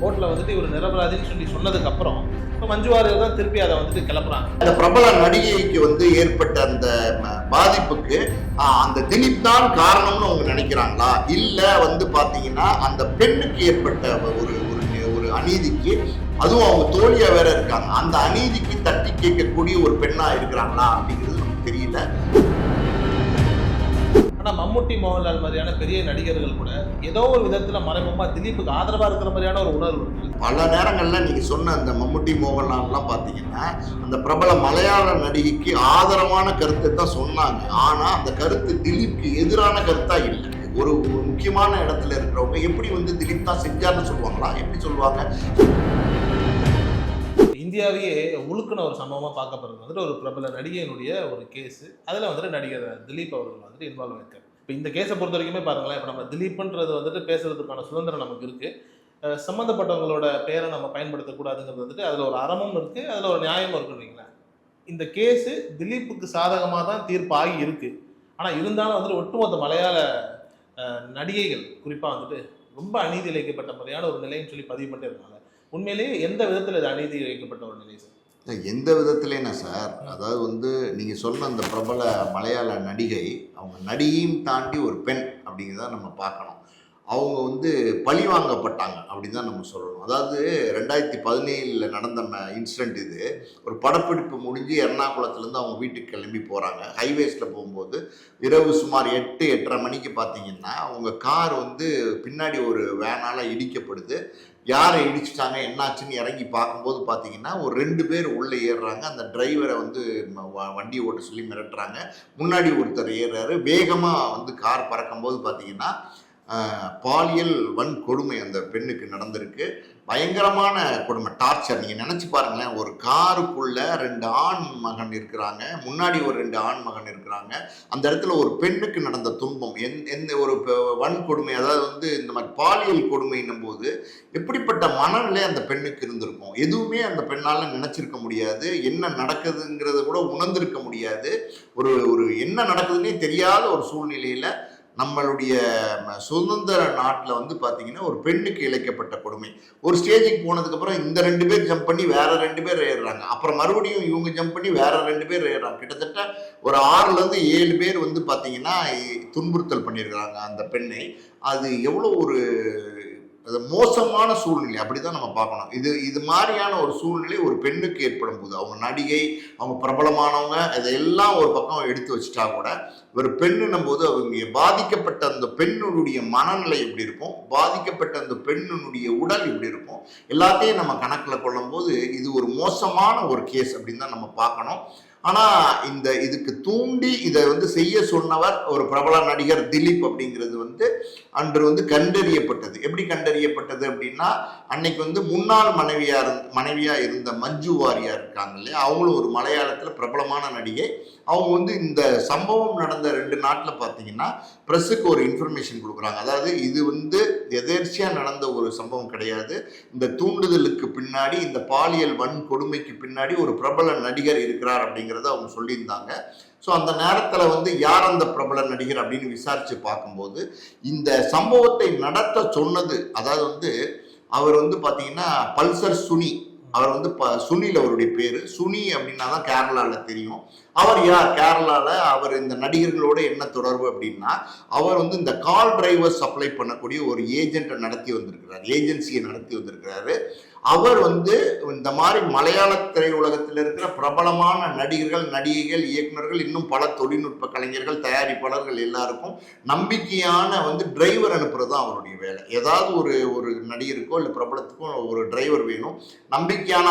கோர்ட்டில் வந்துட்டு இவர் நிரபராதின்னு சொல்லி சொன்னதுக்கு அப்புறம் இப்போ மஞ்சுவாரியர் தான் திருப்பி அதை வந்துட்டு கிளப்புறாங்க. அந்த பிரபல நடிகைக்கு வந்து ஏற்பட்ட அந்த பாதிப்புக்கு அந்த திணிப் தான் காரணம்னு அவங்க நினைக்கிறாங்களா? இல்லை வந்து பார்த்தீங்கன்னா அந்த பெண்ணுக்கு ஏற்பட்ட ஒரு ஒரு ஒரு அநீதிக்கு அதுவும் அவங்க தோழியா வேற இருக்காங்க. அந்த அநீதிக்கு தட்டி கேட்கக்கூடிய ஒரு பெண்ணா இருக்கிறாங்களா அப்படிங்கிறது நமக்கு தெரியல. ஆனால் மம்முட்டி மோகன்லால் மாதிரியான பெரிய நடிகர்கள் கூட ஏதோ ஒரு விதத்தில் மறைமுகமாக திலீப்புக்கு ஆதரவாக இருக்கிற மாதிரியான ஒரு உணர்வு பல நேரங்களில் நீங்கள் சொன்ன அந்த மம்முட்டி மோகன்லால்லாம் பார்த்தீங்கன்னா அந்த பிரபல மலையாள நடிகைக்கு ஆதரவான கருத்தை தான் சொன்னாங்க. ஆனால் அந்த கருத்து திலீப்க்கு எதிரான கருத்தாக இல்லை. ஒரு ஒரு முக்கியமான இடத்துல இருக்கிறவங்க எப்படி வந்து திலீப் தான் செஞ்சார்னு சொல்லுவாங்களா? எப்படி சொல்லுவாங்க? இந்தியாவையே உழுக்குன ஒரு சம்பவமாக பார்க்கப்படுறது வந்துட்டு ஒரு பிரபல நடிகையினுடைய ஒரு கேஸு அதில் வந்துட்டு நடிகர் திலீப் அவர்கள் வந்துட்டு இன்வால்வ் ஆயிருக்காரு. இப்போ இந்த கேஸை பொறுத்த வரைக்குமே பாருங்களேன் இப்போ நம்ம திலீப்ன்றது வந்துட்டு பேசுறதுக்கான சுதந்திரம் நமக்கு இருக்குது சம்மந்தப்பட்டவங்களோட பேரை நம்ம பயன்படுத்தக்கூடாதுங்கிறது வந்துட்டு அதில் ஒரு அறமும் இருக்குது அதில் ஒரு நியாயமும் இருக்குன்றீங்களா இந்த கேஸு திலீப்புக்கு சாதகமாக தான் தீர்ப்பாகி இருக்குது ஆனால் இருந்தாலும் வந்துட்டு ஒட்டுமொத்த மலையாள நடிகைகள் குறிப்பாக வந்துட்டு ரொம்ப அநீதி இழைக்கப்பட்ட மாதிரியான ஒரு நிலைன்னு சொல்லி பதிவு பண்ணிட்டு இருக்காங்க. உண்மையிலேயே எந்த விதத்தில் இது அநீதி இழைக்கப்பட்ட ஒரு நிலை சார்? எந்த விதத்துலேனா சார் அதாவது வந்து நீங்கள் சொன்ன அந்த பிரபல மலையாள நடிகை அவங்க நடிகையும் தாண்டி ஒரு பெண் அப்படிங்கிறத நம்ம பார்க்கணும். அவங்க வந்து பழி வாங்கப்பட்டாங்க அப்படின்னு தான் நம்ம சொல்லணும். அதாவது ரெண்டாயிரத்தி பதினேழில் நடந்த இன்சிடெண்ட் இது. ஒரு படப்பிடிப்பு முடிஞ்சு எர்ணாகுளத்துலேருந்து அவங்க வீட்டுக்கு கிளம்பி போகிறாங்க ஹைவேஸில் போகும்போது இரவு சுமார் எட்டு எட்டரை மணிக்கு பார்த்தீங்கன்னா அவங்க கார் வந்து பின்னாடி ஒரு வேனால் இடிக்கப்படுது. யாரை இடிச்சிட்டாங்க என்னாச்சுன்னு இறங்கி பார்க்கும்போது பார்த்தீங்கன்னா ஒரு ரெண்டு பேர் உள்ளே ஏறுறாங்க. அந்த டிரைவரை வந்து வ- வண்டி ஓட்ட சொல்லி மிரட்டுறாங்க. முன்னாடி ஒருத்தர் ஏறுறாரு. வேகமாக வந்து கார் பறக்கும்போது பார்த்தீங்கன்னா பாலியல் வன்கொடுமை அந்த பெண்ணுக்கு நடந்திருக்கு. பயங்கரமான கொடுமை டார்ச்சர். நீங்கள் நினச்சி பாருங்களேன் ஒரு காருக்குள்ள ரெண்டு ஆண் மகன் இருக்கிறாங்க. முன்னாடி ஒரு ரெண்டு ஆண் மகன் இருக்கிறாங்க. அந்த இடத்துல ஒரு பெண்ணுக்கு நடந்த துன்பம் எந் எந்த ஒரு வன்கொடுமை அதாவது வந்து இந்த மாதிரி பாலியல் கொடுமைன்னும் போது எப்படிப்பட்ட மனநிலை அந்த பெண்ணுக்கு இருந்திருக்கும்? எதுவுமே அந்த பெண்ணால் நினைச்சிருக்க முடியாது. என்ன நடக்குதுங்கிறத கூட உணர்ந்திருக்க முடியாது. ஒரு ஒரு என்ன நடக்குதுன்னே தெரியாத ஒரு சூழ்நிலையில நம்மளுடைய சுதந்திர நாட்டில் வந்து பார்த்தீங்கன்னா ஒரு பெண்ணுக்கு இழைக்கப்பட்ட கொடுமை. ஒரு ஸ்டேஜுக்கு போனதுக்கப்புறம் இந்த ரெண்டு பேர் ஜம்ப் பண்ணி வேற ரெண்டு பேர் ஏறுறாங்க. அப்புறம் மறுபடியும் இவங்க ஜம்ப் பண்ணி வேற ரெண்டு பேர் ஏறுறாங்க. கிட்டத்தட்ட ஒரு ஆறுலேருந்து ஏழு பேர் வந்து பார்த்தீங்கன்னா துன்புறுத்தல் பண்ணியிருக்கிறாங்க அந்த பெண்ணை. அது எவ்வளோ ஒரு அது மோசமான சூழ்நிலை அப்படி தான் நம்ம பார்க்கணும். இது இது மாதிரியான ஒரு சூழ்நிலை ஒரு பெண்ணுக்கு ஏற்படும் போது அவங்க நடிகை அவங்க பிரபலமானவங்க இதெல்லாம் ஒரு பக்கம் எடுத்து வச்சுட்டா கூட ஒரு பெண்ணுன்னும் போது அவங்க பாதிக்கப்பட்ட அந்த பெண்ணுடைய மனநிலை எப்படி இருக்கும்? பாதிக்கப்பட்ட அந்த பெண்ணினுடைய உடல் எப்படி இருக்கும்? எல்லாத்தையும் நம்ம கணக்கில் கொள்ளும்போது இது ஒரு மோசமான ஒரு கேஸ் அப்படின்னு தான் நம்ம பார்க்கணும். ஆனால் இந்த இதுக்கு தூண்டி இதை வந்து செய்ய சொன்னவர் ஒரு பிரபல நடிகர் திலீப் அப்படிங்கிறது வந்து அன்று வந்து கண்டறியப்பட்டது. எப்படி கண்டறியப்பட்டது அப்படின்னா அன்னைக்கு வந்து முன்னாள் மனைவியா மனைவியா இருந்த மஞ்சு வாரியார் இருக்காங்க இல்லையா? அவங்களும் ஒரு மலையாளத்தில் பிரபலமான நடிகை. அவங்க வந்து இந்த சம்பவம் நடந்த ரெண்டு நாட்டில் பார்த்தீங்கன்னா ப்ரெஸ்ஸுக்கு ஒரு இன்ஃபர்மேஷன் கொடுக்குறாங்க. அதாவது இது வந்து எதேர்ச்சியாக நடந்த ஒரு சம்பவம் கிடையாது. இந்த தூண்டுதலுக்கு பின்னாடி இந்த பாலியல் வன்கொடுமைக்கு பின்னாடி ஒரு பிரபல நடிகர் இருக்கிறார் அப்படிங்கிறத அவங்க சொல்லியிருந்தாங்க. ஸோ அந்த நேரத்தில் வந்து யார் அந்த பிரபல நடிகர் அப்படின்னு விசாரித்து பார்க்கும்போது இந்த சம்பவத்தை நடத்த சொன்னது அதாவது வந்து அவர் வந்து பார்த்தீங்கன்னா பல்சர் சுனி. அவர் வந்து ப சுனில் அவருடைய பேர். சுனி அப்படின்னா தான் கேரளாவில் தெரியும். அவர் யார்? கேரளாவில் அவர் இந்த நடிகர்களோட என்ன தொடர்பு அப்படின்னா அவர் வந்து இந்த கால் டிரைவர் சப்ளை பண்ணக்கூடிய ஒரு ஏஜென்ட்டை நடத்தி வந்திருக்கிறார். ஏஜென்சியை நடத்தி வந்திருக்கிறாரு. அவர் வந்து இந்த மாதிரி மலையாள திரையுலகத்தில் இருக்கிற பிரபலமான நடிகர்கள் நடிகைகள் இயக்குனர்கள் இன்னும் பல தொழில்நுட்ப கலைஞர்கள் தயாரிப்பாளர்கள் எல்லாருக்கும் நம்பிக்கையான வந்து டிரைவர் அனுப்புறது தான் அவருடைய வேலை. ஏதாவது ஒரு ஒரு நடிகருக்கோ இல்லை பிரபலத்துக்கோ ஒரு டிரைவர் வேணும். நம்பிக்கையான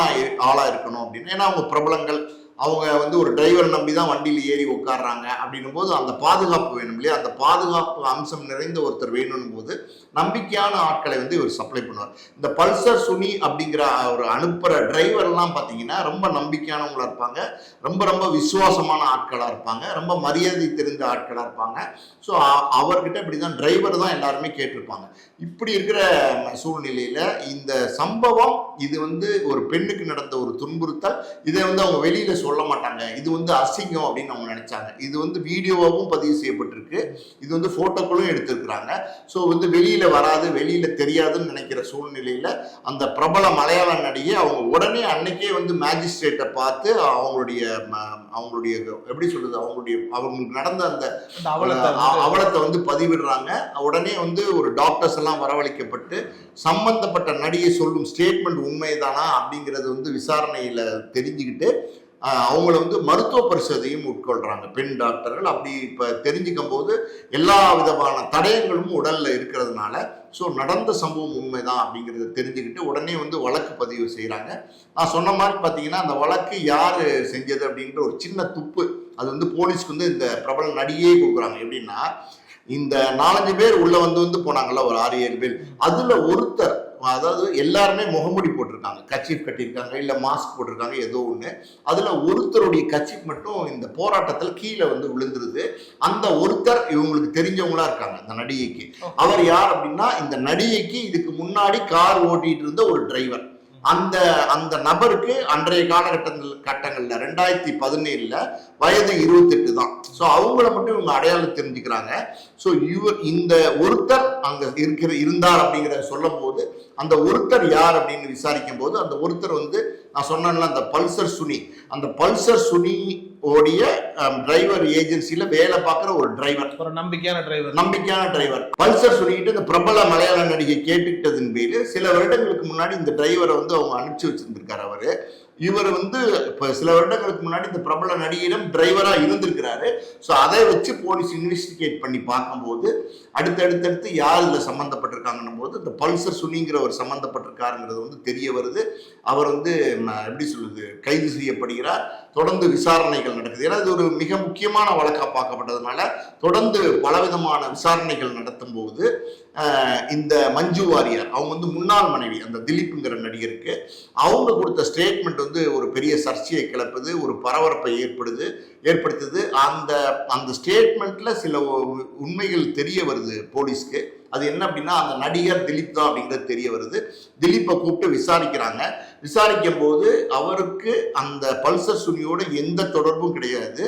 ஆளாக இருக்கணும் அப்படின்னு. ஏன்னா அவங்க பிரபலங்கள் அவங்க வந்து ஒரு டிரைவர் நம்பி தான் வண்டியில் ஏறி உட்காடுறாங்க அப்படின்னும் போது அந்த பாதுகாப்பு வேணும் இல்லையா? அந்த பாதுகாப்பு அம்சம் நிறைந்த ஒருத்தர் வேணும்னும் போது நம்பிக்கையான ஆட்களை வந்து இவர் சப்ளை பண்ணுவார். இந்த பல்சர் சுனி அப்படிங்கிற ஒரு அனுப்புகிற டிரைவர்லாம் பார்த்தீங்கன்னா ரொம்ப நம்பிக்கையானவங்களா இருப்பாங்க. ரொம்ப ரொம்ப விசுவாசமான ஆட்களாக இருப்பாங்க. ரொம்ப மரியாதை தெரிந்த ஆட்களாக இருப்பாங்க. ஸோ அவர்கிட்ட இப்படி தான் டிரைவர் தான் எல்லாருமே கேட்டிருப்பாங்க. இப்படி இருக்கிற சூழ்நிலையில் இந்த சம்பவம் இது வந்து ஒரு பெண்ணுக்கு நடந்த ஒரு துன்புறுத்தல் இதை வந்து அவங்க வெளியில் சொல்ல சொல்ல மாட்டாங்க இது வந்து அசிங்கம் அப்படின்னு அவங்க நினைச்சாங்க. இது வந்து வீடியோவாகவும் பதிவு செய்யப்பட்டிருக்கு. இது வந்து போட்டோக்களும் எடுத்திருக்கிறாங்க. ஸோ வந்து வெளியில வராது வெளியில தெரியாதுன்னு நினைக்கிற சூழ்நிலையில அந்த பிரபல மலையாள நடிகை அவங்க உடனே அன்னைக்கே வந்து மேஜிஸ்ட்ரேட்டை பார்த்து அவங்களுடைய அவங்களுடைய எப்படி சொல்றது அவங்களுடைய அவங்களுக்கு நடந்த அந்த அவலத்தை வந்து- பதிவிடுறாங்க. உடனே வந்து ஒரு டாக்டர்ஸ் எல்லாம் வரவழைக்கப்பட்டு சம்பந்தப்பட்ட நடிகை சொல்லும் ஸ்டேட்மெண்ட் உண்மைதானா அப்படிங்கிறது வந்து விசாரணையில தெரிஞ்சுக்கிட்டு அவங்கள வந்து மருத்துவ பரிசோதனையும் உட்கொள்கிறாங்க பெண் டாக்டர்கள். அப்படி இப்போ தெரிஞ்சுக்கும் போது எல்லா விதமான தடயங்களும் உடலில் இருக்கிறதுனால ஸோ நடந்த சம்பவம் உண்மைதான் அப்படிங்கிறத தெரிஞ்சுக்கிட்டு உடனே வந்து வழக்கு பதிவு செய்கிறாங்க நான் சொன்ன மாதிரி பார்த்தீங்கன்னா அந்த வழக்கு யார் செஞ்சது அப்படின்ற ஒரு சின்ன துப்பு. அது வந்து போலீஸ்க்கு வந்து இந்த பிரபல நடிகையே கொடுக்குறாங்க. எப்படின்னா இந்த நாலஞ்சு பேர் உள்ள வந்து வந்து போனாங்கல்ல ஒரு ஆறு ஏழு பேர். அதுல ஒருத்தர் அதாவது எல்லாருமே முகமூடி போட்டிருக்காங்க. கச்சிப் கட்டியிருக்காங்க இல்ல மாஸ்க் போட்டிருக்காங்க ஏதோ ஒண்ணு. அதுல ஒருத்தருடைய கச்சிப் மட்டும் இந்த போராட்டத்தில் கீழே வந்து விழுந்துருது. அந்த ஒருத்தர் இவங்களுக்கு தெரிஞ்சவங்களா இருக்காங்க இந்த நடிகைக்கு. அவர் யார் அப்படின்னா இந்த நடிகைக்கு இதுக்கு முன்னாடி கார் ஓட்டிட்டு இருந்த ஒரு டிரைவர் அந்த அந்த நபருக்கு அன்றைய காலகட்டங்கள் கட்டங்கள்ல ரெண்டாயிரத்தி பதினேழுல வயது இருபத்தெட்டு தான். ஸோ அவங்கள மட்டும் இவங்க அடையாளம் தெரிஞ்சுக்கிறாங்க. ஸோ இவர் இந்த ஒருத்தர் அங்க இருக்கிற இருந்தார் அப்படிங்கிறத சொல்லும் போது அந்த ஒருத்தர் யார் அப்படின்னு விசாரிக்கும் போது அந்த ஒருத்தர் வந்து நான் சொன்னேன்ல அந்த பல்சர் சுனி. அந்த பல்சர் சுனி ஓடிய டிரைவர் ஏஜென்சில வேலை பார்க்குற ஒரு டிரைவர் ஒரு நம்பிக்கையான டிரைவர் நம்பிக்கையான டிரைவர் பல்சர் சொல்லிட்டு இந்த பிரபல மலையாள நடிகை கேட்டுக்கிட்டதன் பேரு சில வருடங்களுக்கு முன்னாடி இந்த டிரைவரை வந்து அவங்க அனுப்பிச்சு வச்சிருந்திருக்காரு அவரு. இவர் வந்து இப்ப சில வருடங்களுக்கு முன்னாடி இந்த பிரபல நடிகையிடம் டிரைவரா இருந்திருக்கிறாரு. ஸோ அதை வச்சு போலீஸ் இன்வெஸ்டிகேட் பண்ணி பார்க்கும்போது அடுத்தடுத்தடுத்து யார் இதுல சம்மந்தப்பட்டிருக்காங்கன்னும் போது இந்த பல்சர் சுனிங்கிற ஒரு சம்மந்தப்பட்டிருக்காருங்கிறது வந்து தெரிய வருது. அவர் வந்து எப்படி சொல்லுது கைது செய்யப்படுகிறார். தொடர்ந்து விசாரணைகள் நடக்குது. ஏன்னா இது ஒரு மிக முக்கியமான வழக்காக பார்க்கப்பட்டதுனால தொடர்ந்து பலவிதமான விசாரணைகள் நடத்தும் போது இந்த மஞ்சு வாரியர் அவங்க வந்து முன்னாள் மனைவி அந்த திலீப்புங்கிற நடிகருக்கு அவங்க கொடுத்த ஸ்டேட்மெண்ட் வந்து ஒரு பெரிய சர்ச்சையை கிளப்புது ஒரு பரபரப்பை ஏற்படுது ஏற்படுத்துது. அந்த அந்த ஸ்டேட்மெண்ட்ல சில உண்மைகள் தெரிய வருது போலீஸ்க்கு. அது என்ன அப்படின்னா அந்த நடிகர் திலீப் தான் அப்படிங்கிறது தெரிய வருது. திலீப்பை கூப்பிட்டு விசாரிக்கிறாங்க. விசாரிக்கும் போது அவருக்கு அந்த பல்சர் சுனியோட எந்த தொடர்பும் கிடையாது.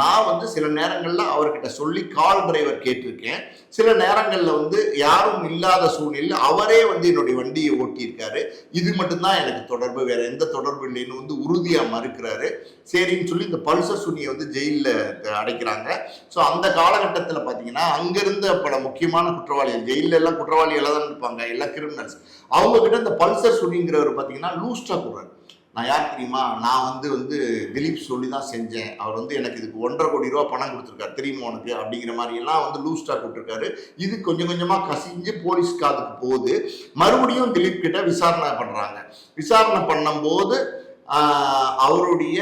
நான் வந்து சில நேரங்களில் அவர்கிட்ட சொல்லி கால் டிரைவர் கேட்டிருக்கேன். சில நேரங்களில் வந்து யாரும் இல்லாத சூழ்நிலையில் அவரே வந்து என்னுடைய வண்டியை ஓட்டியிருக்காரு. இது மட்டும்தான் எனக்கு தொடர்பு வேற எந்த தொடர்பு இல்லைன்னு வந்து உறுதியாக மறுக்கிறாரு. சரின்னு சொல்லி இந்த பல்சர் சுனியை வந்து ஜெயிலில் அடைக்கிறாங்க. ஸோ அந்த காலகட்டத்தில் பார்த்தீங்கன்னா அங்கிருந்த பல முக்கியமான குற்றவாளிகள் ஜெயிலில் எல்லாம் குற்றவாளிகளாக தான் இருப்பாங்க எல்லாம் கிரிமினல்ஸ் அவங்க கிட்ட இந்த பல்சர் சுனிங்கிறவர் பார்த்தீங்கன்னா லூஸ்டா கூடுறாரு நான் யார் தெரியுமா? நான் வந்து வந்து திலீப் சொல்லி தான் செஞ்சேன். அவர் வந்து எனக்கு இதுக்கு ஒன்றரை கோடி ரூபா பணம் கொடுத்துருக்காரு. தெரியுமா உனக்கு? அப்படிங்கிற மாதிரி எல்லாம் வந்து லூஸ்டா கொடுத்துருக்காரு. இது கொஞ்சம் கொஞ்சமாக கசிஞ்சு போலீஸ் காதுக்கு போகுது. மறுபடியும் திலீப் கிட்ட விசாரணை பண்ணுறாங்க விசாரணை பண்ணும்போது அவருடைய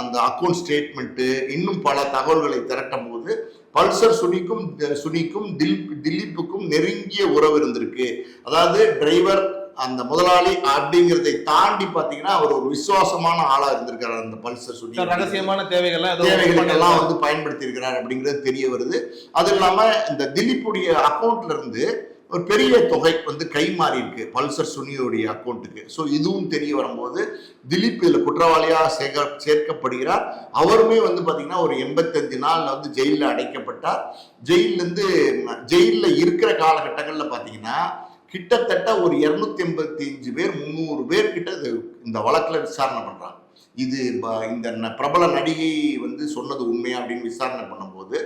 அந்த அக்கௌண்ட் ஸ்டேட்மெண்ட்டு இன்னும் பல தகவல்களை திரட்டும் போது பல்சர் சுனிக்கும் சுனிக்கும் திலீப் திலீப்புக்கும் நெருங்கிய உறவு இருந்திருக்கு. அதாவது டிரைவர் அந்த முதலாளி அப்படிங்கிறதை தாண்டி பாத்தீங்கன்னா அவர் ஒரு விசுவாசமான ஆளா இருந்திருக்காரு அந்த பல்சர் சுனி ரகசியமான தேவைகள்லாம் தேவைகளுக்கெல்லாம் வந்து பயன்படுத்தி இருக்கிறார் அப்படிங்கிறது தெரிய வருது. அது இல்லாம இந்த திலீப்புடைய அக்கௌண்ட்ல இருந்து ஒரு பெரிய தொகை வந்து கை மாறி இருக்கு பல்சர் சுனியோடைய அக்கௌண்ட்டுக்கு ஸோ இதுவும் தெரிய வரும்போது திலீப் இதுல குற்றவாளியா சேர்க்க சேர்க்கப்படுகிறார். அவருமே வந்து பாத்தீங்கன்னா ஒரு எண்பத்தஞ்சு நாள்ல வந்து ஜெயிலில் அடைக்கப்பட்டார். ஜெயில்ல இருந்து ஜெயில்ல இருக்கிற காலகட்டங்கள்ல பாத்தீங்கன்னா கிட்டத்தட்ட ஒரு இருநூத்தி எண்பத்தி அஞ்சு பேர் முந்நூறு பேர் கிட்ட இது- இந்த வழக்குல விசாரணை பண்றாங்க. இது ப- இந்த ந- பிரபல நடிகை வந்து சொன்னது உண்மையா அப்படின்னு விசாரணை பண்ணும்போது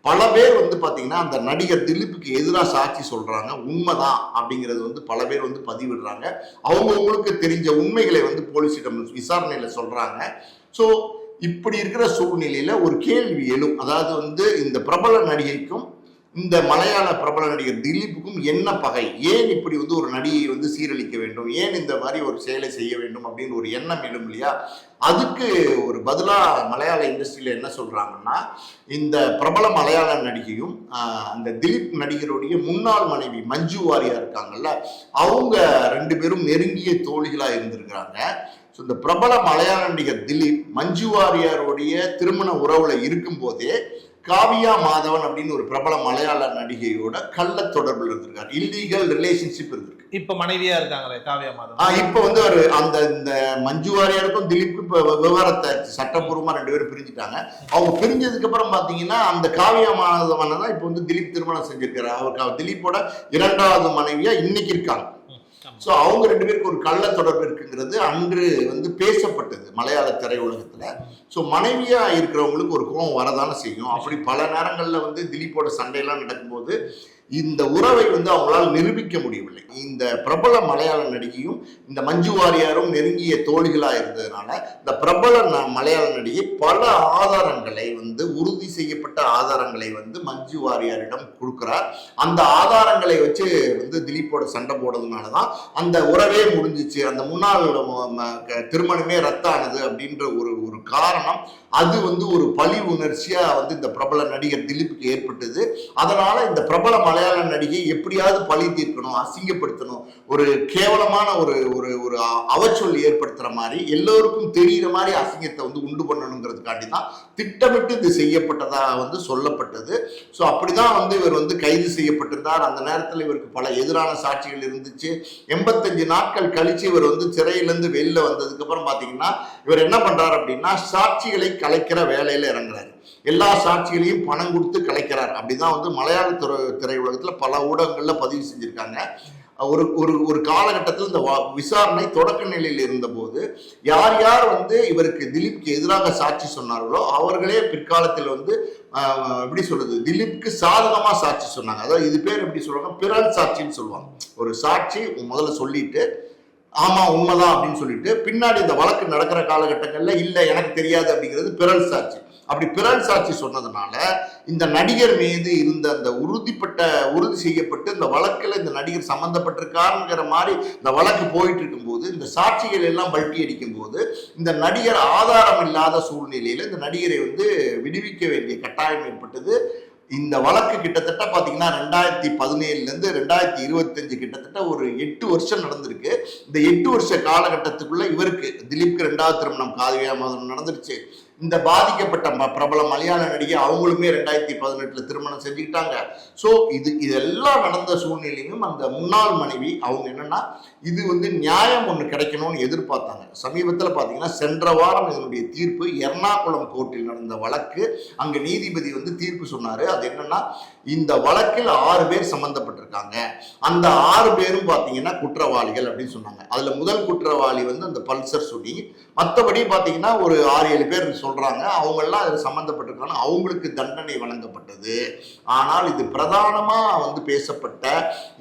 பல பேர் வந்து பார்த்தீங்கன்னா அந்த நடிகர் திலீப்புக்கு எதிராக சாட்சி சொல்றாங்க உண்மைதான் அப்படிங்கிறது வந்து பல பேர் வந்து பதிவிடுறாங்க. அவங்கவுங்களுக்கு தெரிஞ்ச உண்மைகளை வந்து போலீஸிடம் விசாரணையில சொல்றாங்க. ஸோ இப்படி இருக்கிற சூழ்நிலையில ஒரு கேள்வி எழும். அதாவது வந்து இந்த பிரபல நடிகைக்கும் இந்த மலையாள பிரபல நடிகர் திலீப்புக்கும் என்ன பகை? ஏன் இப்படி வந்து ஒரு நடிகை வந்து சீரழிக்க வேண்டும்? ஏன் இந்த மாதிரி ஒரு செயலை செய்ய வேண்டும் அப்படின்னு ஒரு எண்ணம் எழும் இல்லையா? அதுக்கு ஒரு பதிலா மலையாள இண்டஸ்ட்ரியில என்ன சொல்றாங்கன்னா இந்த பிரபல மலையாள நடிகையும் அந்த திலீப் நடிகருடைய முன்னாள் மனைவி மஞ்சு வாரியா இருக்காங்கல்ல அவங்க ரெண்டு பேரும் நெருங்கிய தோழிகளா இருந்திருக்கிறாங்க. ஸோ இந்த பிரபல மலையாள நடிகர் திலீப் மஞ்சு வாரியாருடைய திருமண உறவுல இருக்கும்போதே காவியா மாதவன் அப்படின்னு ஒரு பிரபல மலையாள நடிகையோட கள்ள தொடர்புல இருந்திருக்காரு. இல்லீகல் ரிலேஷன்ஷிப் இருந்திருக்கு. இப்ப மனைவியா இருக்காங்களே காவியா மாதவன்? இப்ப வந்து ஒரு அந்த இந்த மஞ்சு வாரியாருக்கும் திலீப்புக்கும் இப்ப விவகாரத்தை சட்டப்பூர்வமா ரெண்டு பேரும் பிரிஞ்சுட்டாங்க. அவங்க பிரிஞ்சதுக்கு அப்புறம் பாத்தீங்கன்னா அந்த காவியா மாதவனை தான் இப்ப வந்து திலீப் திருமணம் செஞ்சிருக்காரு. அவருக்கு அவர் திலீப்போட இரண்டாவது மனைவியா இன்னைக்கு இருக்காங்க. ஸோ அவங்க ரெண்டு பேருக்கு ஒரு கள்ள தொடர்பு இருக்குங்கிறது அன்று வந்து பேசப்பட்டது மலையாள திரையுலகத்தில். ஸோ மனைவியா இருக்கிறவங்களுக்கு ஒரு கோபம் வரதானே செய்யும். அப்படி பல நேரங்களில் வந்து திலீப்போட சண்டையெல்லாம் நடக்கும்போது இந்த உறவை வந்து அவங்களால் நிரூபிக்க முடியவில்லை. இந்த பிரபல மலையாள நடிகையும் இந்த மஞ்சு வாரியாரும் நெருங்கிய தோழிகளாக இருந்ததுனால இந்த பிரபல ந- மலையாள நடிகை பல ஆதாரங்களை வந்து உறுதி செய்யப்பட்ட ஆதாரங்களை வந்து மஞ்சு வாரியாரிடம் கொடுக்கிறார். அந்த ஆதாரங்களை வச்சு வந்து திலீப்போட சண்டை போடுறதுனால தான் அந்த உறவே முடிஞ்சிச்சு. அந்த முன்னாள் க- திருமணமே ரத்தானது அப்படின்ற ஒரு ஒரு காரணம் அது வந்து ஒரு பழி உணர்ச்சியா வந்து இந்த பிரபல நடிகர் திலீப்புக்கு ஏற்பட்டது. அதனால இந்த பிரபல மலையாள நடிகை எப்படியாவது பழி தீர்க்கணும் அசிங்கப்படுத்தணும் ஒரு கேவலமான ஒரு ஒரு ஒரு அவச்சொல் ஏற்படுத்துற மாதிரி எல்லோருக்கும் தெரிகிற மாதிரி அசிங்கத்தை வந்து உண்டு பண்ணணுங்கிறதுக்காண்டி தான் திட்டமிட்டு இது செய்யப்பட்டதா வந்து சொல்லப்பட்டது. ஸோ அப்படிதான் வந்து இவர் வந்து கைது செய்யப்பட்டிருந்தார். அந்த நேரத்தில் இவருக்கு பல எதிரான சாட்சிகள் இருந்துச்சு. எண்பத்தஞ்சு நாட்கள் கழிச்சு இவர் வந்து சிறையிலேருந்து வெளியில் வந்ததுக்கு அப்புறம் பார்த்தீங்கன்னா இவர் என்ன பண்றாரு அப்படின்னா சாட்சிகளை கலைக்கிற வேலையில இறங்குறாரு. எல்லா சாட்சிகளையும் பணம் கொடுத்து கலைக்கிறார். அப்படிதான் வந்து மலையாள துறை திரையுலகத்துல பல ஊடகங்கள்ல பதிவு செஞ்சிருக்காங்க. ஒரு ஒரு ஒரு காலகட்டத்தில் இந்த வா- விசாரணை தொடக்க நிலையில் இருந்தபோது யார் யார் வந்து இவருக்கு திலீப்க்கு எதிராக சாட்சி சொன்னார்களோ அவர்களே பிற்காலத்தில் வந்து எப்படி சொல்றது திலீப்க்கு சாதகமாக சாட்சி சொன்னாங்க. அதாவது இது பேர் எப்படி சொல்றாங்க பிறல் சாட்சின்னு சொல்லுவாங்க. ஒரு சாட்சி முதல்ல சொல்லிட்டு ஆமா உண்மைதான் அப்படின்னு சொல்லிட்டு பின்னாடி இந்த வழக்கு நடக்கிற காலகட்டங்களில் இல்லை எனக்கு தெரியாது அப்படிங்கிறது பிறல் சாட்சி. அப்படி பிறல் சாட்சி சொன்னதுனால இந்த நடிகர் மீது இருந்த அந்த உறுதிப்பட்ட உறுதி செய்யப்பட்டு இந்த வழக்கில் இந்த நடிகர் சம்மந்தப்பட்டிருக்காருங்கிற மாதிரி இந்த வழக்கு போயிட்டு இருக்கும்போது இந்த சாட்சிகள் எல்லாம் பல்ட்டி அடிக்கும்போது இந்த நடிகர் ஆதாரம் இல்லாத சூழ்நிலையில் இந்த நடிகரை வந்து விடுவிக்க வேண்டிய கட்டாயம் ஏற்பட்டது. இந்த வழக்கு கிட்டத்தட்ட பாத்தீங்கன்னா ரெண்டாயிரத்தி பதினேழுல இருந்து ரெண்டாயிரத்தி இருபத்தஞ்சு கிட்டத்தட்ட ஒரு எட்டு வருஷம் நடந்திருக்கு. இந்த எட்டு வருஷ காலகட்டத்துக்குள்ள இவருக்கு திலீப்க்கு ரெண்டாவது திருமணம் காதவியா மாதம் நடந்துருச்சு. இந்த பாதிக்கப்பட்ட ம- பிரபல மலையாள நடிகை அவங்களுமே ரெண்டாயிரத்தி பதினெட்டுல திருமணம் செஞ்சுக்கிட்டாங்க. ஸோ இது இதெல்லாம் நடந்த சூழ்நிலையும் அந்த முன்னாள் மனைவி அவங்க என்னன்னா இது வந்து நியாயம் ஒன்று கிடைக்கணும்னு எதிர்பார்த்தாங்க. சமீபத்தில் பார்த்தீங்கன்னா சென்ற வாரம் இதனுடைய தீர்ப்பு எர்ணாகுளம் கோர்ட்டில் நடந்த வழக்கு அங்கே நீதிபதி வந்து தீர்ப்பு சொன்னாரு. அது என்னன்னா இந்த வழக்கில் ஆறு பேர் சம்பந்தப்பட்டிருக்காங்க. அந்த ஆறு பேரும் பார்த்தீங்கன்னா குற்றவாளிகள் அப்படின்னு சொன்னாங்க. அதுல முதல் குற்றவாளி வந்து அந்த பல்சர் சுடி மற்றபடி பார்த்தீங்கன்னா ஒரு ஆறு ஏழு பேர் சொல்றாங்க. அவங்கெல்லாம் அதில் சம்மந்தப்பட்டிருக்காங்க அவங்களுக்கு தண்டனை வழங்கப்பட்டது. ஆனால் இது பிரதானமா வந்து பேசப்பட்ட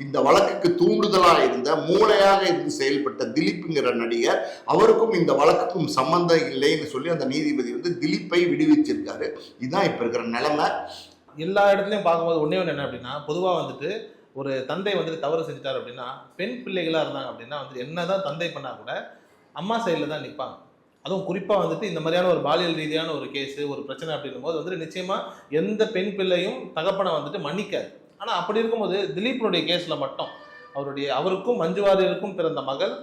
இந்த வழக்குக்கு தூண்டுதலாக இருந்த மூளையாக இருந்து செயல்பட்ட திலீப்ங்கிற நடிகர் அவருக்கும் இந்த வழக்குக்கும் சம்பந்தம் இல்லைன்னு சொல்லி அந்த நீதிபதி வந்து திலீப்பை விடுவிச்சிருக்காரு. இதுதான் இப்ப இருக்கிற நிலைமை. எல்லா இடத்துலையும் பார்க்கும்போது ஒன்றே ஒன்று என்ன அப்படின்னா பொதுவாக வந்துட்டு ஒரு தந்தை வந்துட்டு தவறு செஞ்சிட்டார் அப்படின்னா பெண் பிள்ளைகளாக இருந்தாங்க அப்படின்னா வந்து என்னதான் தந்தை பண்ணால் கூட அம்மா சைடில் தான் நிற்பாங்க அதுவும் குறிப்பாக வந்துட்டு இந்த மாதிரியான ஒரு பாலியல் ரீதியான ஒரு கேஸு ஒரு பிரச்சனை அப்படின்னும் போது வந்துட்டு நிச்சயமாக எந்த பெண் பிள்ளையும் தகப்பனை வந்துட்டு மன்னிக்காது. ஆனால் அப்படி இருக்கும்போது திலீப்பினுடைய கேஸில் மட்டும் அவருடைய அவருக்கும் மஞ்சுவாரியருக்கும் பிறந்த மகள்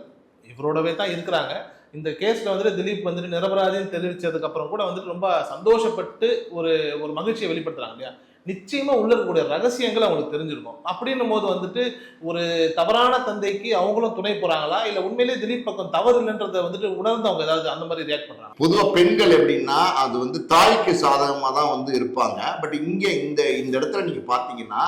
இவரோடவே தான் இருக்கிறாங்க. இந்த கேஸில் வந்துட்டு திலீப் வந்துட்டு நிரபராதின்னு தெரிவித்ததுக்கப்புறம் கூட வந்துட்டு ரொம்ப சந்தோஷப்பட்டு ஒரு ஒரு மகிழ்ச்சியை வெளிப்படுத்துகிறாங்க இல்லையா? நிச்சயமாக உள்ள இருக்கக்கூடிய ரகசியங்கள் அவங்களுக்கு தெரிஞ்சிருக்கும் அப்படின்னும் போது வந்துட்டு ஒரு தவறான தந்தைக்கு அவங்களும் துணை போகிறாங்களா இல்லை உண்மையிலேயே திலீப் பக்கம் தவறு இல்லைன்றதை வந்துட்டு உணர்ந்து அவங்க ஏதாவது அந்த மாதிரி ரியாக்ட் பண்ணுறாங்க பொதுவாக பெண்கள் எப்படின்னா அது வந்து தாய்க்கு சாதகமாக தான் வந்து இருப்பாங்க. பட் இங்கே இந்த இந்த இடத்துல நீங்கள் பார்த்தீங்கன்னா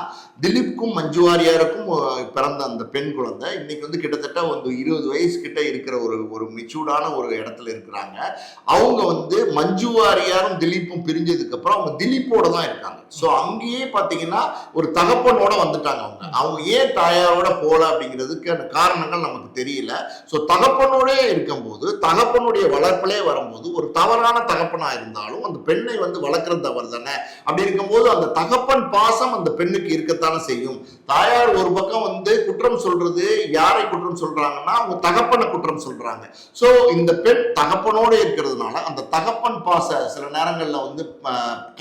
திலீப்க்கும் மஞ்சு வாரியாருக்கும் பிறந்த அந்த பெண் குழந்தை. இன்னைக்கு வந்து கிட்டத்தட்ட வந்து இருபது வயசு கிட்ட இருக்கிற ஒரு ஒரு மெச்சூர்டான ஒரு இடத்துல இருக்கிறாங்க. அவங்க வந்து மஞ்சு வாரியாரும் திலீப்பும் பிரிஞ்சதுக்கு அப்புறம் அவங்க திலீப்போட தான் இருக்காங்க. ஸோ அங்கேயே பார்த்தீங்கன்னா ஒரு தகப்பனோட வந்துட்டாங்க அவங்க. அவங்க ஏன் தாயாரோட போல அப்படிங்கிறதுக்கு அந்த காரணங்கள் நமக்கு தெரியல. ஸோ தகப்பனோடய இருக்கும்போது தகப்பனுடைய வளர்ப்பிலே வரும்போது ஒரு தவறான தகப்பனா இருந்தாலும் அந்த பெண்ணை வந்து வளர்க்குற தவறு தானே? அப்படி இருக்கும்போது அந்த தகப்பன் பாசம் அந்த பெண்ணுக்கு இருக்கத்தானே செய்யும். தாயார் ஒரு பக்கம் வந்து குற்றம் சொல்றது யாரை குற்றம் சொல்றாங்கன்னா அவங்க தகப்பனை குற்றம் சொல்றாங்க. ஸோ இந்த பெண் தகப்பனோட இருக்கிறதுனால அந்த தகப்பன் பாச சில நேரங்களில் வந்து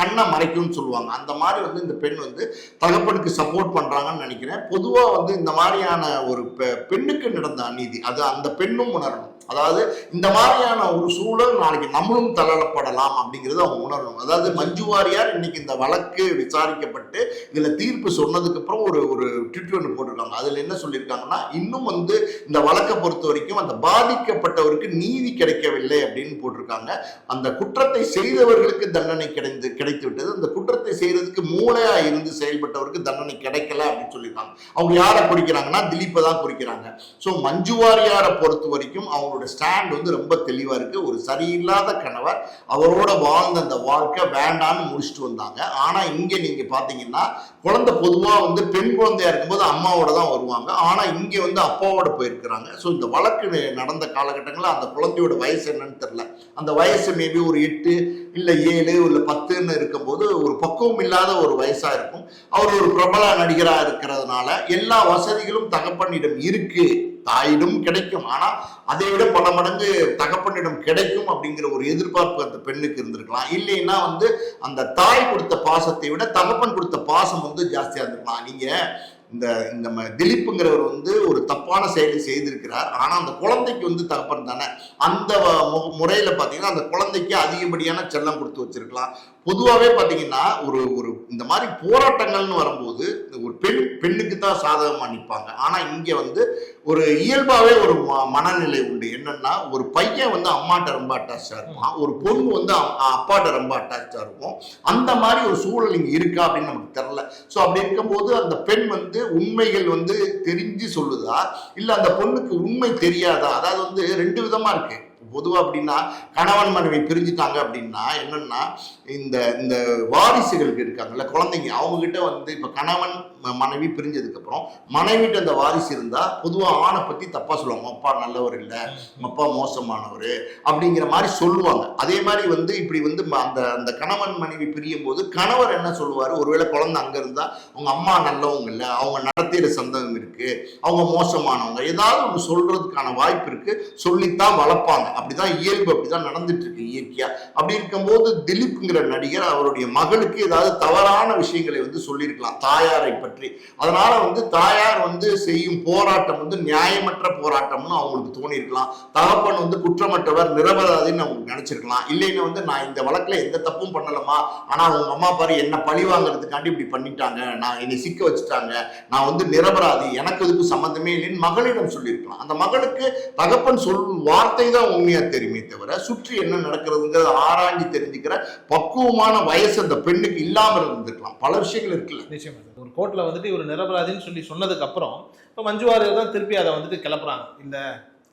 கண்ணை மறைக்கும்னு சொல்லுவாங்க. அந்த மாதிரி வந்து இந்த பெண் வந்து தகப்பனுக்கு சப்போர்ட் பண்றாங்கன்னு நினைக்கிறேன். பொதுவா வந்து இந்த மாதிரியான ஒரு பெ- பெண்ணுக்கு நடந்த அநீதி அது அந்த பெண்ணும் உணரணும். அதாவது இந்த மாதிரியான ஒரு சூழல் நாளைக்கு நம்மளும் தள்ளப்படலாம் அப்படிங்கிறது அவங்க உணரணும். அதாவது மஞ்சு வாரியார் இன்னைக்கு இந்த வழக்கு விசாரிக்கப்பட்டு இதுல தீர்ப்பு சொன்னதுக்கு அப்புறம் ஒரு ஒரு ட்விட் ஒன்று போட்டிருக்காங்க. அதுல என்ன சொல்லியிருக்காங்கன்னா இன்னும் வந்து இந்த வழக்கை பொறுத்த வரைக்கும் அந்த பாதிக்கப்பட்டவருக்கு நீதி கிடைக்கவில்லை அப்படின்னு போட்டிருக்காங்க. அந்த குற்றத்தை செய்தவர்களுக்கு தண்டனை கிடைந்து கிடைத்து விட்டது அந்த குற்றத்தை செய்யறதுக்கு மூளையா இருந்து செயல்பட்டவருக்கு தண்டனை கிடைக்கல அப்படின்னு சொல்லியிருக்காங்க. அவங்க யாரை குறிக்கிறாங்கன்னா திலீப்பை தான் குறிக்கிறாங்க. ஸோ மஞ்சு வாரியாரை பொறுத்த வரைக்கும் அவங்களோட ஸ்டாண்ட் வந்து ரொம்ப தெளிவாக இருக்கு. ஒரு சரியில்லாத கணவர் அவரோட வாழ்ந்த அந்த வாழ்க்கை வேண்டான்னு முடிச்சுட்டு வந்தாங்க. ஆனால் இங்கே நீங்கள் பார்த்தீங்கன்னா குழந்தை பொதுவாக வந்து பெண் குழந்தையா இருக்கும்போது அம்மாவோட தான் வருவாங்க. ஆனால் இங்கே வந்து அப்பாவோட போயிருக்கிறாங்க. ஸோ இந்த வழக்கு நடந்த காலகட்டங்களில் அந்த குழந்தையோட வயசு என்னன்னு தெரில அந்த வயசு மேபி ஒரு எட்டு இல்லை ஏழு இல்லை பத்துன்னு இருக்கும்போது ஒரு பக்குவம் இல்லாத ஒரு வயசா இருக்கும். அவர் ஒரு பிரபல நடிகராக இருக்கிறதுனால எல்லா வசதிகளும் தகப்பனிடம் இருக்கு. தாயிடம் கிடைக்கும். ஆனா அதை விட பல மடங்கு தகப்பனிடம் கிடைக்கும் அப்படிங்கிற ஒரு எதிர்பார்ப்பு அந்த பெண்ணுக்கு இருந்திருக்கலாம். இல்லைன்னா வந்து அந்த தாய் கொடுத்த பாசத்தை விட தகப்பன் கொடுத்த பாசம் வந்து ஜாஸ்தியா இருந்திருக்கலாம். நீங்க இந்த இந்த ம- திலீப்புங்கிறவர் வந்து ஒரு தப்பான செயலை செய்திருக்கிறார். ஆனா அந்த குழந்தைக்கு வந்து தகப்பன் தானே. அந்த மு- முறையில பாத்தீங்கன்னா அந்த குழந்தைக்கு அதிகப்படியான செல்லம் கொடுத்து வச்சிருக்கலாம். பொதுவாகவே பார்த்தீங்கன்னா ஒரு ஒரு இந்த மாதிரி போராட்டங்கள்னு வரும்போது ஒரு பெண் பெண்ணுக்கு தான் சாதகமாக நிற்பாங்க ஆனால் இங்கே வந்து ஒரு இயல்பாகவே ஒரு ம- மனநிலை உண்டு. என்னன்னா ஒரு பையன் வந்து அம்மாட்ட ரொம்ப அட்டாச்சாக இருப்பான். ஒரு பொண்ணு வந்து அம்- அப்பாட்ட ரொம்ப அட்டாச்சாக இருக்கும். அந்த மாதிரி ஒரு சூழல் இங்கே இருக்கா அப்படின்னு நமக்கு தெரில ஸோ அப்படி இருக்கும்போது அந்த பெண் வந்து உண்மைகள் வந்து தெரிஞ்சு சொல்லுதா? இல்லை அந்த பொண்ணுக்கு உண்மை தெரியாதா? அதாவது வந்து ரெண்டு விதமாக இருக்கு. பொதுவாக அப்படின்னா கணவன் மனைவி பிரிஞ்சுட்டாங்க அப்படின்னா என்னன்னா இந்த இந்த வாரிசுகளுக்கு இருக்காங்கல்ல குழந்தைங்க அவங்க கிட்ட வந்து இப்போ கணவன் மனைவி பிரிஞ்சதுக்கு அப்புறம் மனைவிட்ட அந்த வாரிசு இருந்தா பொதுவா ஆணை பத்தி தப்பா சொல்லுவாங்க. அப்பா நல்லவர் இல்ல. அப்பா மோசமானவர். அப்படிங்கிற மாதிரி சொல்லுவாங்க. அதே மாதிரி வந்து இப்படி வந்து ம- அந்த அந்த கணவன் மனைவி பிரியும் போது கணவர் என்ன சொல்லுவாரு? ஒருவேளை குழந்தை அங்க இருந்தா அவங்க அம்மா நல்லவங்க இல்ல. அவங்க நடத்திற சந்தகம் இருக்கு. அவங்க மோசமானவங்க. ஏதாவது ஒன்று சொல்றதுக்கான வாய்ப்பு இருக்கு. சொல்லித்தான் வளர்ப்பாங்க. அப்படிதான் இயல்பு அப்படிதான் நடந்துட்டு இருக்கு இயற்கையா. அப்படி இருக்கும்போது திலீப்ங்கிற நடிகர் அவருடைய மகளுக்கு ஏதாவது தவறான விஷயங்களை வந்து சொல்லியிருக்கலாம். தாயாரை பற்றி அதனால வந்து தாயார் வந்து செய்யும் போராட்டம் வந்து நியாயமற்ற போராட்டம்னு அவங்களுக்கு தோணியிருக்கலாம். தகப்பன் வந்து குற்றமற்றவர் நிரபராதின்னு அவங்களுக்கு நினைச்சிருக்கலாம். இல்லைன்னு வந்து நான் இந்த வழக்குல எந்த தப்பும் பண்ணலமா ஆனா அவங்க அம்மா பாரு என்ன பழி வாங்குறதுக்காண்டி இப்படி பண்ணிட்டாங்க. நான் என்னை சிக்க வச்சுட்டாங்க. நான் வந்து நிரபராதி. எனக்கு இதுக்கு சம்மந்தமே இல்லைன்னு மகளிடம் சொல்லியிருக்கலாம். அந்த மகளுக்கு தகப்பன் சொல் வார்த்தை தான் உண்மையா தெரியுமே தவிர சுற்றி என்ன நடக்கிறதுங்கிறத ஆராய்ஞ்சு தெரிஞ்சுக்கிற பக்குவமான வயசு அந்த பெண்ணுக்கு இல்லாமல் இருந்திருக்கலாம். பல விஷயங்கள் இருக்குல்ல. நிச்சயமா. ஒரு கோர்ட்டில் வந்துட்டு இவர் நிரபராதின்னு சொல்லி சொன்னதுக்கு அப்புறம் இப்போ மஞ்சு வாரியர் தான் திருப்பி அதை வந்துட்டு கிளப்புறாங்க. இந்த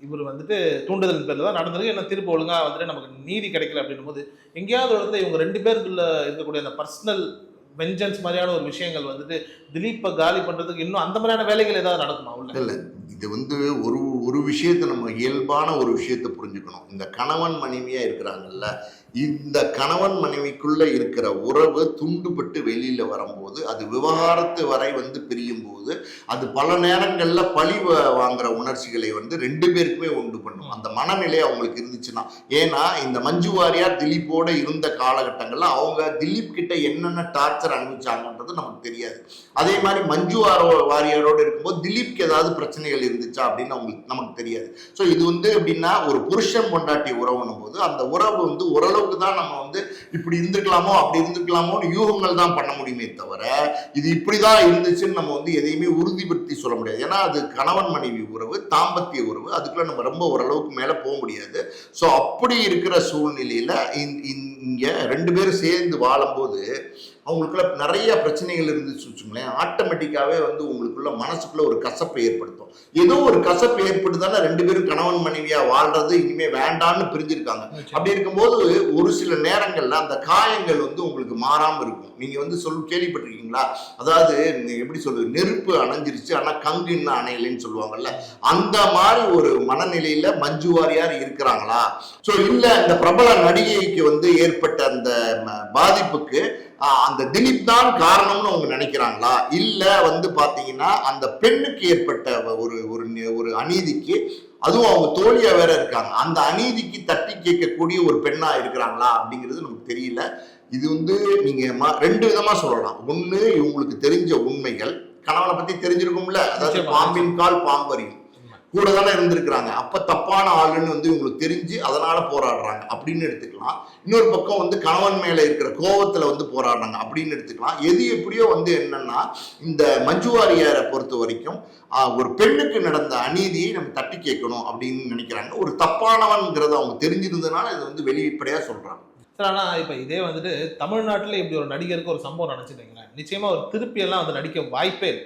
இவர் வந்துட்டு தூண்டுதல் பேரில் தான் நடந்திருக்கு. என்ன திருப்பி ஒழுங்காக வந்துட்டு நமக்கு நீதி கிடைக்கல அப்படின்னும் போது எங்கேயாவது ஒரு இடத்துல இவங்க ரெண்டு பேருக்குள்ள இருக்கக்கூடிய அந்த பர்சனல் வெஞ்சன்ஸ் மாதிரியான ஒரு விஷயங்கள் வந்துட்டு திலீப்பை காலி பண்ணுறதுக்கு இன்னும் அந்த மாதிரியான வேலைகள் ஏதாவது நடக்குமா உள்ள? இல்லை இது வந்து ஒரு ஒரு விஷயத்தை நம்ம இயல்பான ஒரு விஷயத்தை புரிஞ்சுக்கணும். இந்த கணவன் மனைவியாக இருக்கிறாங்கல்ல இந்த கணவன் மனைவிக்குள்ள இருக்கிற உறவு துண்டுபட்டு வெளியில வரும்போது அது விவகாரத்து வரை வந்து பிரியும் போது அது பல நேரங்கள்ல பழி வாங்குற உணர்ச்சிகளை வந்து ரெண்டு பேருக்குமே உண்டு பண்ணும். அந்த மனநிலை அவங்களுக்கு இருந்துச்சுன்னா ஏன்னா இந்த மஞ்சு வாரியார் திலீப்போட இருந்த காலகட்டங்கள்ல அவங்க திலீப் கிட்ட என்னென்ன டார்ச்சர் அனுபவிச்சாங்கன்றது நமக்கு தெரியாது. அதே மாதிரி மஞ்சு வாரோ- வாரியாரோட இருக்கும்போது திலீப்க்கு ஏதாவது பிரச்சனைகள் இருந்துச்சா அப்படின்னு அவங்களுக்கு நமக்கு தெரியாது. ஸோ இது வந்து எப்படின்னா ஒரு புருஷன் கொண்டாட்டி உறவுனும் போது அந்த உறவு வந்து ஓரளவு அளவுக்கு தான் நம்ம வந்து இப்படி இருந்துக்கலாமோ அப்படி இருந்துக்கலாமோ யூகங்கள் தான் பண்ண முடியுமே தவிர இது இப்படி தான் இருந்துச்சுன்னு நம்ம வந்து எதையுமே உறுதிப்படுத்தி சொல்ல முடியாது. ஏன்னா அது கணவன் மனைவி உறவு தாம்பத்திய உறவு அதுக்குள்ள நம்ம ரொம்ப ஓரளவுக்கு மேலே போக முடியாது. ஸோ அப்படி இருக்கிற சூழ்நிலையில இங்கே ரெண்டு பேரும் சேர்ந்து வாழும்போது அவங்களுக்குள்ள நிறைய பிரச்சனைகள் இருந்துச்சு வச்சுங்களேன் ஆட்டோமேட்டிக்காவே வந்து உங்களுக்குள்ள மனசுக்குள்ள ஒரு கசப்பை ஏற்படுத்தும். ஏதோ ஒரு கசப்பு ஏற்படுதானே ரெண்டு பேரும் கணவன் மனைவியா வாழ்றது இனிமே வேண்டான்னு பிரிஞ்சிருக்காங்க. அப்படி இருக்கும்போது ஒரு சில நேரங்கள்ல அந்த காயங்கள் வந்து உங்களுக்கு மாறாம இருக்கும். நீங்க வந்து சொல் கேள்விப்பட்டிருக்கீங்களா? அதாவது எப்படி சொல்றது? நெருப்பு அணைஞ்சிருச்சு. ஆனா கங்கு இன்னும் அணையலைன்னு சொல்லுவாங்கல்ல. அந்த மாதிரி ஒரு மனநிலையில மஞ்சு வாரியார் இருக்கிறாங்களா? சோ இல்ல இந்த பிரபல நடிகைக்கு வந்து ஏற்பட்ட அந்த பாதிப்புக்கு அந்த திலீப் தான் காரணம்னு அவங்க நினைக்கிறாங்களா? இல்ல வந்து பாத்தீங்கன்னா அந்த பெண்ணுக்கு ஏற்பட்ட ஒரு ஒரு ஒரு அநீதிக்கு அதுவும் அவங்க தோழியா வேற இருக்காங்க. அந்த அநீதிக்கு தட்டி கேட்கக்கூடிய ஒரு பெண்ணா இருக்கிறாங்களா அப்படிங்கிறது நமக்கு தெரியல. இது வந்து நீங்க ரெண்டு விதமா சொல்லலாம். ஒண்ணு இவங்களுக்கு தெரிஞ்ச உண்மைகள். கணவனை பத்தி தெரிஞ்சிருக்கும்ல? அதாவது. பாம்பின் கால் பாம்பறியும் உண்மை. கூட தானே இருந்திருக்கிறாங்க. அப்ப தப்பான ஆளுன்னு வந்து இவங்களுக்கு தெரிஞ்சு அதனால போராடுறாங்க. அப்படின்னு எடுத்துக்கலாம். இன்னொரு பக்கம் வந்து கணவன் மேல இருக்கிற கோவத்துல வந்து போராடுறாங்க. அப்படின்னு எடுத்துக்கலாம். எது எப்படியோ வந்து என்னன்னா இந்த மஞ்சு வாரியாரை பொறுத்த வரைக்கும் ஒரு பெண்ணுக்கு நடந்த அநீதியை நம்ம தட்டி கேட்கணும் அப்படின்னு நினைக்கிறாங்க. ஒரு தப்பானவன்கிறத அவங்க தெரிஞ்சிருந்ததுனால இது வந்து வெளிப்படையா சொல்றாங்க. சார் ஆனால் இப்போ இதே வந்துட்டு தமிழ்நாட்டில் இப்படி ஒரு நடிகருக்கு ஒரு சம்பவம் நினச்சிட்டீங்களேன் நிச்சயமாக ஒரு திருப்பியெல்லாம் வந்து நடிக்க வாய்ப்பே இல்லை.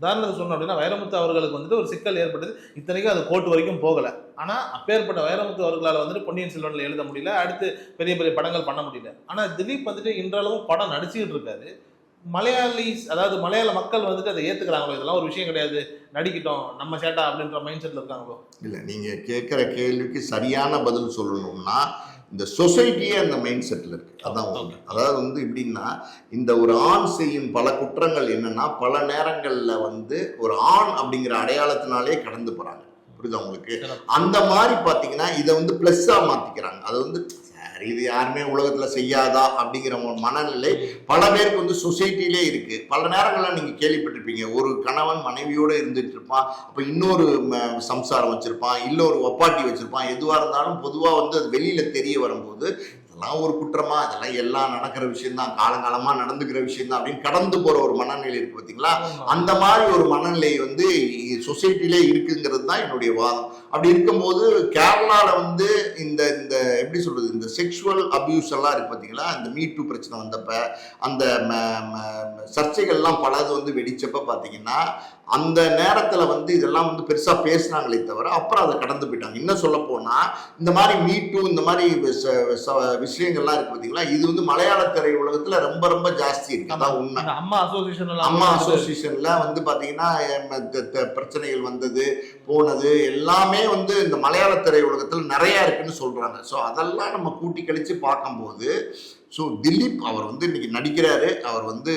உதாரணத்துக்கு சொன்னோம் அப்படின்னா வைரமுத்து அவர்களுக்கு வந்துட்டு ஒரு சிக்கல் ஏற்பட்டது. இத்தனைக்கும் அது கோர்ட் வரைக்கும் போகல. ஆனா அப்பேற்பட்ட வைரமுத்து அவர்களால் வந்துட்டு பொன்னியின் செல்வனில் எழுத முடியல. அடுத்து பெரிய பெரிய படங்கள் பண்ண முடியல. ஆனா திலீப் வந்துட்டு இன்றளவும் படம் நடிச்சுக்கிட்டு இருக்காரு. மலையாளிஸ் அதாவது மலையாள மக்கள் வந்துட்டு அதை ஏத்துக்கிறாங்களோ? இதெல்லாம் ஒரு விஷயம் கிடையாது. நடிக்கிட்டோம் நம்ம சேட்டா அப்படின்ற மைண்ட் செட்ல இருக்காங்களோ? இல்ல நீங்க கேட்கிற கேள்விக்கு சரியான பதில் சொல்லணும்னா இந்த சொசைட்டியே அந்த மைண்ட் செட்ல இருக்கு. அதான் உண்மை. அதாவது வந்து எப்படின்னா இந்த ஒரு ஆண் செய்யும் பல குற்றங்கள் என்னன்னா பல நேரங்கள்ல வந்து ஒரு ஆண் அப்படிங்கிற அடையாளத்தினாலே கடந்து போறாங்க. புரியுதா உங்களுக்கு. அந்த மாதிரி பாத்தீங்கன்னா இதை வந்து பிளஸ்ஸா மாத்திக்கிறாங்க. அது வந்து இது யாருமே உலகத்துல செய்யாதா அப்படிங்கிற ஒரு மனநிலை பல பேருக்கு வந்து சொசைட்டிலே இருக்கு. பல நேரங்கள்ல நீங்க கேள்விப்பட்டிருப்பீங்க. ஒரு கணவன் மனைவியோட இருந்துட்டு இருப்பான். அப்ப இன்னொரு சம்சாரம் வச்சிருப்பான். இல்ல ஒரு ஒப்பாட்டி வச்சிருப்பான். எதுவா இருந்தாலும் பொதுவா வந்து அது வெளியில தெரிய வரும்போது இதெல்லாம் ஒரு குற்றமா? இதெல்லாம் எல்லாம் நடக்கிற விஷயம் தான் காலங்காலமா நடந்துக்கிற விஷயம் தான் அப்படின்னு கடந்து போற ஒரு மனநிலை இருக்கு பாத்தீங்களா? அந்த மாதிரி ஒரு மனநிலை வந்து சொசைட்டிலே இருக்குங்கிறது தான் என்னுடைய வாதம். அப்படி இருக்கும்போது கேரளால வந்து இந்த இந்த எப்படி சொல்றது இந்த செக்ஷுவல் அபியூஸ் எல்லாம் இருக்கு பாத்தீங்களா? இந்த மீ டூ பிரச்சனை வந்தப்ப அந்த சர்ச்சைகள்லாம் பலது வந்து வெடிச்சப்ப பாத்தீங்கன்னா அந்த நேரத்துல வந்து இதெல்லாம் வந்து பெருசா பேசினாங்களே தவிர அப்புறம் அதை கடந்து போயிட்டாங்க. இன்னும் சொல்ல போனா இந்த மாதிரி மீ டூ இந்த மாதிரி விஷயங்கள்லாம் இருக்கு பாத்தீங்களா? இது வந்து மலையாள திரை உலகத்துல ரொம்ப ரொம்ப ஜாஸ்தி இருக்கு. அதான் உண்மை. அம்மா அசோசியேஷன் அம்மா அசோசியேஷன்ல வந்து த- பிரச்சனைகள் வந்தது. போனது எல்லாமே வந்து இந்த மலையாள திரையுலகத்தில் நிறையா நிறைய இருக்குன்னு சொல்றாங்க. ஸோ அதெல்லாம் நம்ம கூட்டி கழிச்சு பார்க்கும்போது ஸோ திலீப் அவர் வந்து இன்னைக்கு நடிக்கிறாரு. அவர் வந்து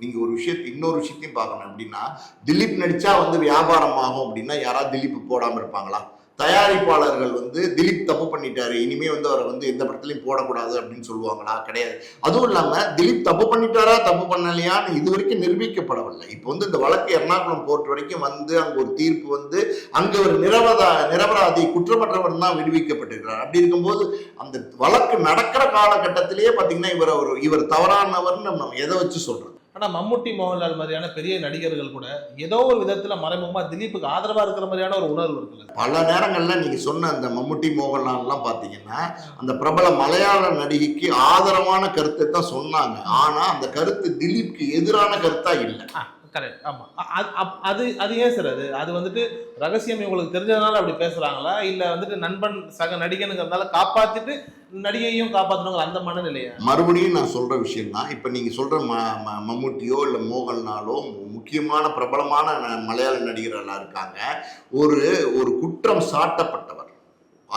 நீங்க ஒரு விஷயத்த இன்னொரு விஷயத்தையும் பார்க்கணும். அப்படின்னா திலீப் நடிச்சா வந்து வியாபாரம் ஆகும் அப்படின்னா யாராவது திலீப் போடாம இருப்பாங்களா? தயாரிப்பாளர்கள் வந்து திலீப் தப்பு பண்ணிட்டாரு. இனிமே வந்து அவரை வந்து எந்த படத்துலையும் போடக்கூடாது அப்படின்னு சொல்லுவாங்களா? கிடையாது. அதுவும் இல்லாம திலீப் தப்பு பண்ணிட்டாரா? தப்பு பண்ணலையான்னு இது வரைக்கும் நிரூபிக்கப்படவில்லை. இப்போ வந்து இந்த வழக்கு எர்ணாகுளம் கோர்ட் வரைக்கும் வந்து அங்க ஒரு தீர்ப்பு வந்து அங்க ஒரு நிரபதா நிரபராதி குற்றமற்றவர் தான் விடுவிக்கப்பட்டிருக்கிறார். அப்படி இருக்கும்போது அந்த வழக்கு நடக்கிற காலகட்டத்திலேயே பாத்தீங்கன்னா இவர் ஒரு இவர் தவறானவர்னு நம்ம எதை வச்சு சொல்றது? ஆனால் மம்முட்டி மோகன்லால் மாதிரியான பெரிய நடிகர்கள் கூட ஏதோ ஒரு விதத்தில் மறைமுகமாக திலீப்புக்கு ஆதரவாக இருக்கிற மாதிரியான ஒரு உணர்வு இருக்குல்ல. பல நேரங்களில் நீங்கள் சொன்ன அந்த மம்முட்டி மோகன்லால்லாம் பார்த்தீங்கன்னா அந்த பிரபல மலையாள நடிகைக்கு ஆதரவான கருத்தை தான் சொன்னாங்க. ஆனால் அந்த கருத்து திலீப்க்கு எதிரான கருத்தாக இல்லை. கரெக்ட் ஆமா. அ- அ- அப்- அது அது ஏன் சார் அது? அது வந்துட்டு ரகசியம் இவங்களுக்கு தெரிஞ்சதுனால அப்படி பேசுறாங்களா? இல்ல வந்துட்டு நண்பன் சக நடிகனுங்கிறதுனால காப்பாத்திட்டு நடிகையும் காப்பாத்தணுங்கிற அந்த மனநிலையா? மறுபடியும் நான் சொல்ற விஷயம் தான் இப்ப நீங்க சொல்ற ம ம- மம்முட்டியோ இல்ல மோகன்லாலோ மு- முக்கியமான பிரபலமான மலையாள நடிகர்களா இருக்காங்க. ஒரு ஒரு குற்றம் சாட்டப்பட்டவர்.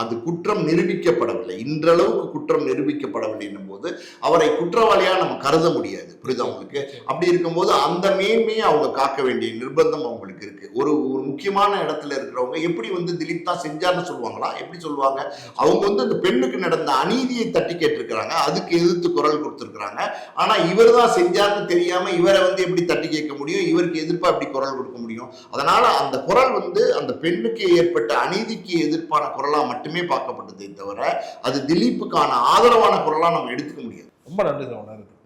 அது குற்றம் நிரூபிக்கப்படவில்லை. இன்றளவுக்கு குற்றம் நிரூபிக்கப்படவில்லை என்னும் போது அவரை குற்றவாளியாக நம்ம கருத முடியாது. புரியுதா அவங்களுக்கு அப்படி இருக்கும்போது அந்த மேன்மையை அவங்க காக்க வேண்டிய நிர்பந்தம் அவங்களுக்கு இருக்கு. ஒரு ஒரு முக்கியமான இடத்துல இருக்கிறவங்க எப்படி வந்து திலீப் தான் செஞ்சார்னு சொல்லுவாங்களா? எப்படி சொல்லுவாங்க? அவங்க வந்து அந்த பெண்ணுக்கு நடந்த அநீதியை தட்டி கேட்டிருக்கிறாங்க. அதுக்கு எதிர்த்து குரல் கொடுத்துருக்குறாங்க. ஆனா இவர் தான் செஞ்சார்னு தெரியாம இவரை வந்து எப்படி தட்டி கேட்க முடியும்? இவருக்கு எதிர்ப்பா எப்படி குரல் கொடுக்க முடியும்? அதனால அந்த குரல் வந்து அந்த பெண்ணுக்கு ஏற்பட்ட அநீதிக்கு எதிர்ப்பான குரலா மட்டும் பார்க்கப்பட்டதே தவிர அது திலீப்புக்கான ஆதரவான குரலா நம்ம எடுத்துக்க முடியாது. ரொம்ப நன்றி சார் உணர்வு நன்றி